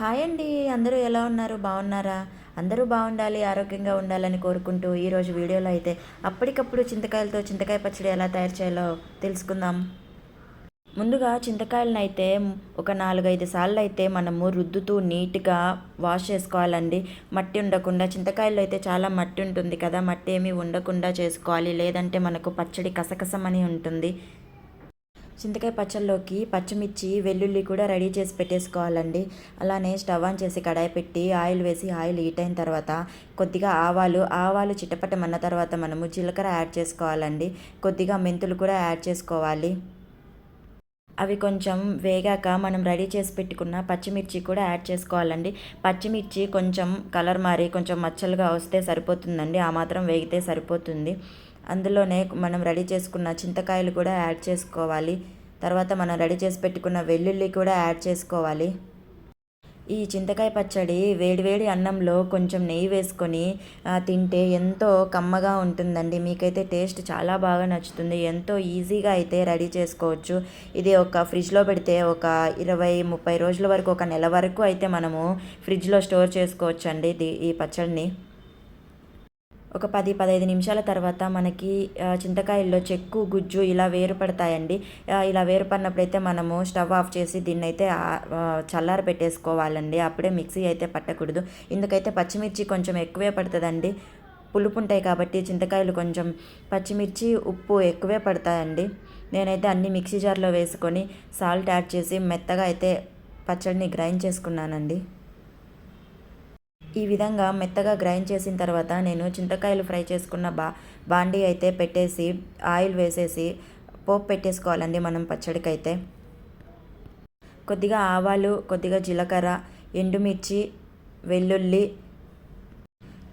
Hi అండి అందరూ ఎలా ఉన్నారు? బాగున్నారా? అందరూ బాగుండాలి ఆరోగ్యంగా ఉండాలని కోరుకుంటూ ఈరోజు వీడియోలో అయితే అప్పటికప్పుడు చింతకాయలతో చింతకాయ పచ్చడి ఎలా తయారు చేయాలో తెలుసుకుందాం. ముందుగా చింతకాయలను అయితే ఒక నాలుగైదు సార్లు అయితే మనము రుద్దుతూ నీట్గా వాష్ చేసుకోవాలండి. మట్టి ఉండకుండా చింతకాయల్లో అయితే చాలా మట్టి ఉంటుంది కదా మట్టి ఏమీ ఉండకుండా చేసుకోవాలి. లేదంటే మనకు పచ్చడి కసకసమని ఉంటుంది. చింతకాయ పచ్చళ్ళలోకి పచ్చిమిర్చి వెల్లుల్లి కూడా రెడీ చేసి పెట్టేసుకోవాలండి. అలానే స్టవ్ ఆన్ చేసి కడాయి పెట్టి ఆయిల్ వేసి ఆయిల్ హీట్ అయిన తర్వాత కొద్దిగా ఆవాలు ఆవాలు చిటపటమన్న తర్వాత మనము జీలకర్ర యాడ్ చేసుకోవాలండి. కొద్దిగా మెంతులు కూడా యాడ్ చేసుకోవాలి. అవి కొంచెం వేగాక మనం రెడీ చేసి పెట్టుకున్న పచ్చిమిర్చి కూడా యాడ్ చేసుకోవాలండి. పచ్చిమిర్చి కొంచెం కలర్ మారి కొంచెం మచ్చలుగా వస్తే సరిపోతుందండి. ఆ మాత్రం వేగితే సరిపోతుంది. అందులోనే మనం రెడీ చేసుకున్న చింతకాయలు కూడా యాడ్ చేసుకోవాలి. తర్వాత మనం రెడీ చేసి పెట్టుకున్న వెల్లుల్లి కూడా యాడ్ చేసుకోవాలి. ఈ చింతకాయ పచ్చడి వేడివేడి అన్నంలో కొంచెం నెయ్యి వేసుకొని తింటే ఎంతో కమ్మగా ఉంటుందండి. మీకైతే టేస్ట్ చాలా బాగా నచ్చుతుంది. ఎంతో ఈజీగా అయితే రెడీ చేసుకోవచ్చు. ఇది ఒక ఫ్రిడ్జ్లో పెడితే ఒక ఇరవై ముప్పై రోజుల వరకు ఒక నెల వరకు అయితే మనము ఫ్రిడ్జ్లో స్టోర్ చేసుకోవచ్చు అండి ఈ పచ్చడిని ఒక పది పదహైదు నిమిషాల తర్వాత మనకి చింతకాయల్లో చెక్కు గుజ్జు ఇలా వేరుపడతాయండి. ఇలా వేరుపడినప్పుడైతే మనము స్టవ్ ఆఫ్ చేసి దీన్ని అయితే చల్లార పెట్టేసుకోవాలండి. అప్పుడే మిక్సీ అయితే పట్టకూడదు. ఇందుకైతే పచ్చిమిర్చి కొంచెం ఎక్కువే పడుతుందండి. పులుపు ఉంటాయి కాబట్టి చింతకాయలు కొంచెం పచ్చిమిర్చి ఉప్పు ఎక్కువే పడతాయండి. నేనైతే అన్ని మిక్సీ జార్లో వేసుకొని సాల్ట్ యాడ్ చేసి మెత్తగా అయితే పచ్చడిని గ్రైండ్ చేసుకున్నానండి. ఈ విధంగా మెత్తగా గ్రైండ్ చేసిన తర్వాత నేను చింతకాయలు ఫ్రై చేసుకున్న బా బాండీ అయితే పెట్టేసి ఆయిల్ వేసేసి పోపు పెట్టేసుకోవాలండి మనం పచ్చడికైతే. కొద్దిగా ఆవాలు కొద్దిగా జీలకర్ర ఎండుమిర్చి వెల్లుల్లి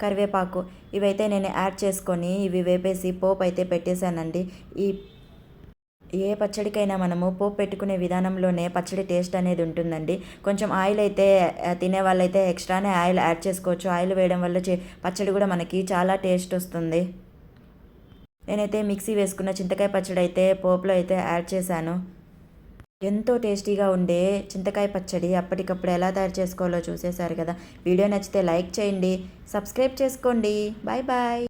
కరివేపాకు ఇవైతే నేను యాడ్ చేసుకొని ఇవి వేపేసి పోపు అయితే పెట్టేశానండి. ఈ ఏ పచ్చడికైనా మనము పోపు పెట్టుకునే విధానంలోనే పచ్చడి టేస్ట్ అనేది ఉంటుందండి. కొంచెం ఆయిల్ అయితే తినే వాళ్ళైతే ఎక్స్ట్రానే ఆయిల్ యాడ్ చేసుకోవచ్చు. ఆయిల్ వేయడం వల్ల పచ్చడి కూడా మనకి చాలా టేస్ట్ వస్తుంది. నేనైతే మిక్సీ వేసుకున్న చింతకాయ పచ్చడి అయితే పోపులో అయితే యాడ్ చేశాను. ఎంతో టేస్టీగా ఉండే చింతకాయ పచ్చడి అప్పటికప్పుడు ఎలా తయారు చేసుకోవాలో చూసేశారు కదా. వీడియో నచ్చితే లైక్ చేయండి సబ్స్క్రైబ్ చేసుకోండి. Bye bye.